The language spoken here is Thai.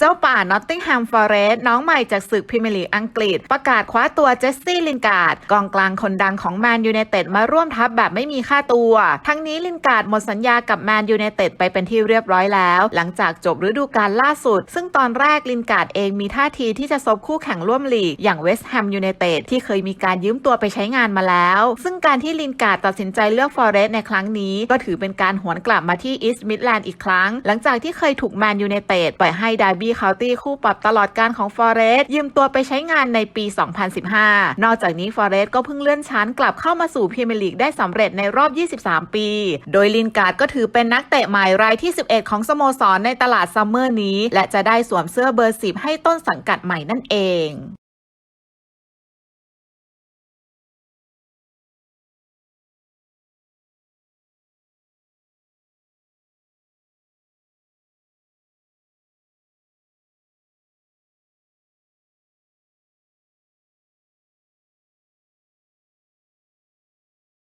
เจ้าป่านอตติงแฮมฟอเรสน้องใหม่จากศึกพรีเมียร์ลีกอังกฤษ ประกาศคว้าตัวเจสซี่ลินการ์ดกองกลางคนดังของแมนยูไนเต็ดมาร่วมทัพแบบไม่มีค่าตัว ทั้งนี้ลินการ์ดหมดสัญญากับแมนยูไนเต็ดไปเป็นที่เรียบร้อยแล้ว หลังจากจบฤดูกาลล่าสุด ซึ่งตอนแรกลินการ์ดเองมีท่าทีที่จะซบคู่แข่งร่วมลีก อย่างเวสต์แฮมยูไนเต็ดที่เคยมีการยืมตัวไปใช้งานมาแล้ว ซึ่งการที่ลินการ์ดตัดสินใจเลือกฟอเรสในครั้งนี้ ก็ถือเป็นการหวนกลับมาที่อีสต์มิดแลนด์อีกครั้ง หลังจากที่เคยถูกแมนยูไนเต็ดปล่อยให้ดาร์บเคาน์ตี้คู่ปรับตลอดการของฟอเรสต์ยืมตัวไปใช้งานในปี 2015 นอกจากนี้ฟอเรสต์ก็เพิ่งเลื่อนชั้นกลับเข้ามาสู่พรีเมียร์ลีกได้สำเร็จในรอบ 23 ปี โดยลินการ์ดก็ถือเป็นนักเตะใหม่รายที่ 11 ของสโมสรในตลาดซัมเมอร์นี้ และจะได้สวมเสื้อเบอร์ 10 ให้ต้นสังกัดใหม่นั่นเอง